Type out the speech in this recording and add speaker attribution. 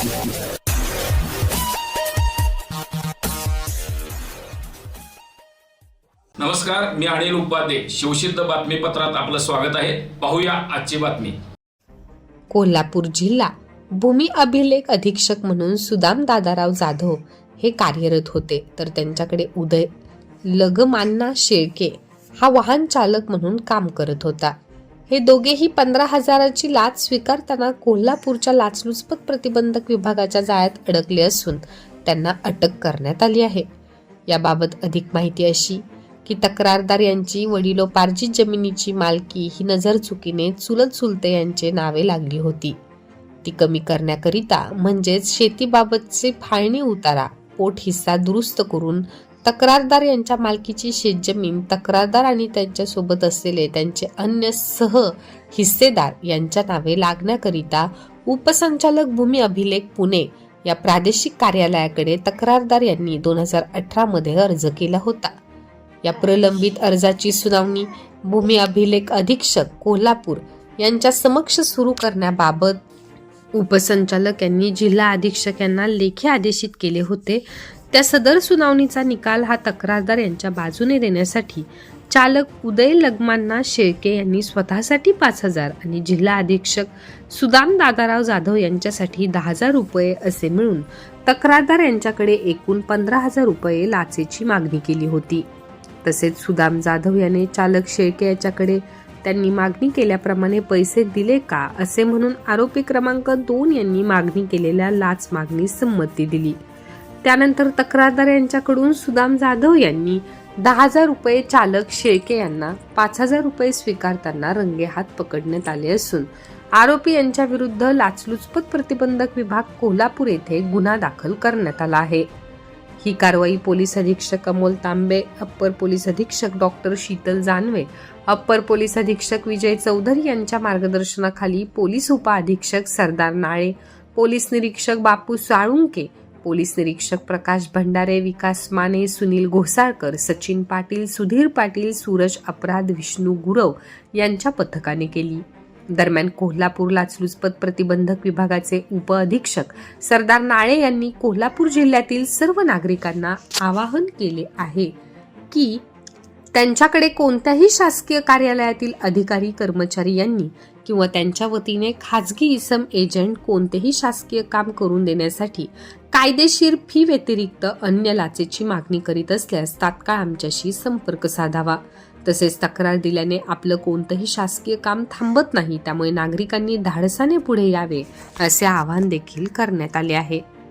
Speaker 1: नमस्कार मी अनिल उपाध्ये. शिवसिद्ध बातमीपत्रात आपलं स्वागत आहे. पाहूया आजची बातमी.
Speaker 2: कोल्हापूर जिल्हा भूमी अभिलेख अधीक्षक म्हणून सुदाम दादाराव जाधव हे कार्यरत होते. तर त्यांच्याकडे उदय लगमान्ना शेळके हा वाहन चालक म्हणून काम करत होता. हे दोघेही पंधरा हजाराची लाच स्वीकारताना कोल्हापूरच्या लाचलुचपत प्रतिबंधक विभागाच्या जाळ्यात अडकले असून त्यांना अटक करण्यात आली आहे. याबाबत अधिक माहिती अशी की तक्रारदार यांची वडिलोपार्जित जमिनीची मालकी ही नजर चुकीने चुलत चुलते यांचे नावे लागली होती. ती कमी करण्याकरिता म्हणजेच शेतीबाबतचे फाळणी उतारा पोट हिस्सा दुरुस्त करून तक्रारदार यांच्या मालकीची शेतजमीन तक्रारदार आणि त्यांच्यासोबत असलेले त्यांचे अन्य सह हिस्सेदार यांच्या नावे लागण्याकरिता उपसंचालक भूमी अभिलेख पुणे या प्रादेशिक कार्यालयाकडे तक्रारदार यांनी दोन हजार अठरामध्ये अर्ज केला होता. या प्रलंबित अर्जाची सुनावणी भूमी अभिलेख अधीक्षक कोल्हापूर यांच्या समक्ष सुरू करण्याबाबत उपसंचालक यांनी जिल्हा अधीक्षक यांना लेखी आदेशित केले होते. त्या सदर सुनावणीचा निकाल हा तक्रारदार यांच्या बाजूने देण्यासाठी चालक उदय लगमांना शेळके यांनी स्वतःसाठी पाच हजार आणि जिल्हा अधीक्षक सुदाम दादाराव जाधव यांच्यासाठी दहा हजार रुपये असे मिळून तक्रारदार यांच्याकडे एकूण पंधरा हजार रुपये लाचेची मागणी केली होती. तसेच सुदाम जाधव याने चालक शेळके याच्याकडे त्यांनी मागणी केल्याप्रमाणे पैसे दिले का असे म्हणून आरोपी क्रमांक दोन यांनी मागणी केलेल्या लाच मागणी संमती दिली. त्यानंतर तक्रारदार यांच्याकडून सुदाम जाधव यांनी दहा हजार रुपये चालक शेळके यांना पाच हजार रुपये स्वीकारताना रंगेहात पकडण्यात आले असून आरोपी यांच्या विरुद्ध लाचलुचपत प्रतिबंधक विभाग कोल्हापूर येथे गुन्हा दाखल करण्यात आला आहे. ही कारवाई पोलीस अधीक्षक अमोल तांबे अप्पर पोलीस अधीक्षक doctor Sheetal Janve upper police अधीक्षक विजय चौधरी यांच्या मार्गदर्शनाखाली पोलीस उपअधीक्षक सरदार नाळे पोलीस निरीक्षक बापू साळुंके पोलीस निरीक्षक प्रकाश भंडारे विकास माने सुनील घोसाळकर सचिन पाटील सुधीर पाटील सूरज अपराध विष्णू गुरव यांच्या पथकाने केली. दरम्यान कोल्हापूर लाचलुचपत प्रतिबंधक विभागाचे उपअधीक्षक सरदार नाळे यांनी कोल्हापूर जिल्ह्यातील सर्व नागरिकांना आवाहन केले आहे की त्यांच्याकडे कोणत्याही शासकीय कार्यालयातील अधिकारी कर्मचारी यांनी किंवा त्यांच्या वतीने खाजगी इसम एजंट कोणतेही शासकीय काम करून देण्यासाठी कायदेशीर फी व्यतिरिक्त अन्य लाचेची मागणी करीत असल्यास तात्काळ आमच्याशी संपर्क साधावा. तसेच तक्रार दिल्याने आपलं कोणतंही शासकीय काम थांबत नाही. त्यामुळे नागरिकांनी धाडसाने पुढे यावे असे आवाहन देखील करण्यात आले आहे.